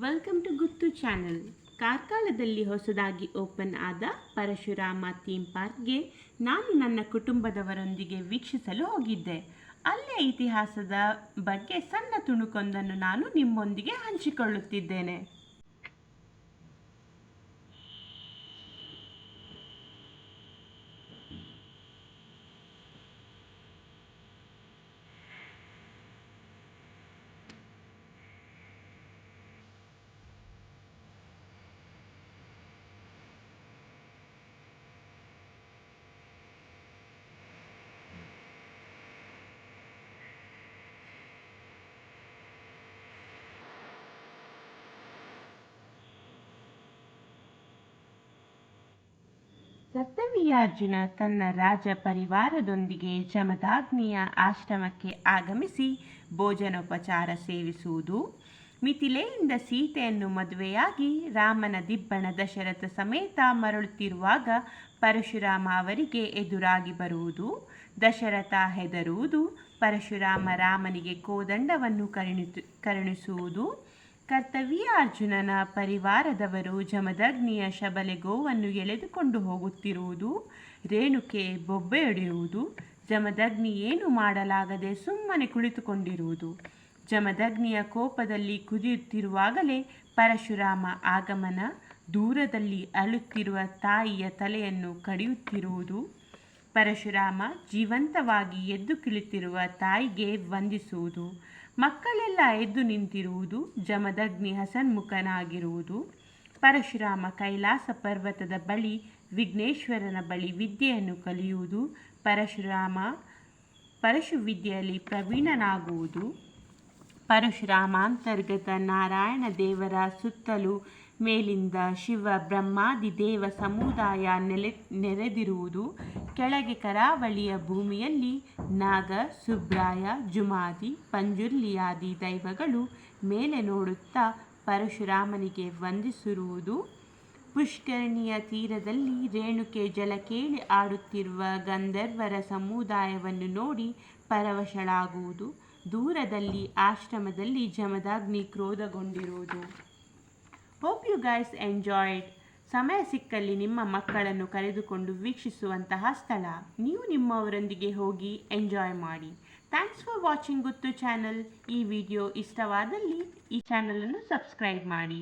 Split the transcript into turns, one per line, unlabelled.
Welcome to Guttu channel ಕಾರ್ಕಾಲದಲ್ಲಿ ಹೊಸದಾಗಿ open ಆದ ಪರಶುರಾಮ ಥೀಮ್ ಪಾರ್ಕ್ಗೆ ನಾನು ನನ್ನ ಕುಟುಂಬದವರೊಂದಿಗೆ ವೀಕ್ಷಿಸಲು ಹೋಗಿದ್ದೆ. ಅಲ್ಲಿಯ ಇತಿಹಾಸದ ಬಗ್ಗೆ ಸಣ್ಣ ತುಣುಕೊಂದನ್ನು ನಾನು ನಿಮ್ಮೊಂದಿಗೆ ಹಂಚಿಕೊಳ್ಳುತ್ತಿದ್ದೇನೆ. ಕರ್ತವ್ಯಾರ್ಜುನ ತನ್ನ ರಾಜ ಪರಿವಾರದೊಂದಿಗೆ ಜಮದಾಗ್ನಿಯ ಆಶ್ರಮಕ್ಕೆ ಆಗಮಿಸಿ ಭೋಜನೋಪಚಾರ ಸೇವಿಸುವುದು. ಮಿಥಿಲೆಯಿಂದ ಸೀತೆಯನ್ನು ಮದುವೆಯಾಗಿ ರಾಮನ ದಿಬ್ಬಣ ದಶರಥ ಸಮೇತ ಮರಳುತ್ತಿರುವಾಗ ಪರಶುರಾಮ ಅವರಿಗೆ ಎದುರಾಗಿ ಬರುವುದು. ದಶರಥ ಹೆದರುವುದು, ಪರಶುರಾಮ ರಾಮನಿಗೆ ಕೋದಂಡವನ್ನು ಕರುಣಿತು ಕರುಣಿಸುವುದು. ಕರ್ತವ್ಯ ಅರ್ಜುನನ ಪರಿವಾರದವರು ಜಮದಗ್ನಿಯ ಶಬಲೆ ಗೋವನ್ನು ಎಳೆದುಕೊಂಡು ಹೋಗುತ್ತಿರುವುದು, ರೇಣುಕೆ ಬೊಬ್ಬೆಯೊಡೆಯುವುದು ಜಮದಗ್ನಿ ಏನು ಮಾಡಲಾಗದೆ ಸುಮ್ಮನೆ ಕುಳಿತುಕೊಂಡಿರುವುದು. ಜಮದಗ್ನಿಯ ಕೋಪದಲ್ಲಿ ಕುದಿಯುತ್ತಿರುವಾಗಲೇ ಪರಶುರಾಮ ಆಗಮನ, ದೂರದಲ್ಲಿ ಅಳುತ್ತಿರುವ ತಾಯಿಯ ತಲೆಯನ್ನು ಕಡಿಯುತ್ತಿರುವುದು. ಪರಶುರಾಮ ಜೀವಂತವಾಗಿ ಎದ್ದು ಕಿಳುತ್ತಿರುವ ತಾಯಿಗೆ ವಂದಿಸುವುದು. ಮಕ್ಕಳೆಲ್ಲ ಎದ್ದು ನಿಂತಿರುವುದು ಜಮದಗ್ನಿ ಹಸನ್ಮುಖನಾಗಿರುವುದು ಪರಶುರಾಮ ಕೈಲಾಸ ಪರ್ವತದ ಬಳಿ ವಿಘ್ನೇಶ್ವರನ ಬಳಿ ವಿದ್ಯೆಯನ್ನು ಕಲಿಯುವುದು. ಪರಶುರಾಮ ಪರಶು ವಿದ್ಯೆಯಲ್ಲಿ ಪ್ರವೀಣನಾಗುವುದು. ಪರಶುರಾಮಾಂತರ್ಗತ ನಾರಾಯಣ ದೇವರ ಸುತ್ತಲೂ ಮೇಲಿಂದ ಶಿವ ಬ್ರಹ್ಮಾದಿ ದೇವ ಸಮುದಾಯ ನೆಲೆ, ನೆರೆದಿರುವುದು ಕೆಳಗೆ ಕರಾವಳಿಯ ಭೂಮಿಯಲ್ಲಿ ನಾಗ, ಸುಬ್ರಾಯ, ಜುಮಾದಿ, ಪಂಜುರ್ಲಿಯಾದಿ ದೈವಗಳು ಮೇಲೆ ನೋಡುತ್ತಾ ಪರಶುರಾಮನಿಗೆ ವಂದಿಸಿರುವುದು. ಪುಷ್ಕರಣಿಯ ತೀರದಲ್ಲಿ ರೇಣುಕೆ ಜಲಕೇಳಿ ಆಡುತ್ತಿರುವ ಗಂಧರ್ವರ ಸಮುದಾಯವನ್ನು ನೋಡಿ ಪರವಶಳಾಗುವುದು. ದೂರದಲ್ಲಿ ಆಶ್ರಮದಲ್ಲಿ ಜಮದಾಗ್ನಿ ಕ್ರೋಧಗೊಂಡಿರುವುದು. ಹೋಪ್ ಯು ಗೈಸ್ ಎಂಜಾಯ್ಡ್ ಸಮಯ ಸಿಕ್ಕಲ್ಲಿ ನಿಮ್ಮ ಮಕ್ಕಳನ್ನು ಕರೆದುಕೊಂಡು ವೀಕ್ಷಿಸುವಂತಹ ಸ್ಥಳ. ನೀವು ನಿಮ್ಮವರೊಂದಿಗೆ ಹೋಗಿ ಎಂಜಾಯ್ ಮಾಡಿ. Thanks for watching Guttu channel ಈ ವಿಡಿಯೋ ಇಷ್ಟವಾದಲ್ಲಿ ಈ ಚಾನಲನ್ನು ಸಬ್ಸ್ಕ್ರೈಬ್ ಮಾಡಿ.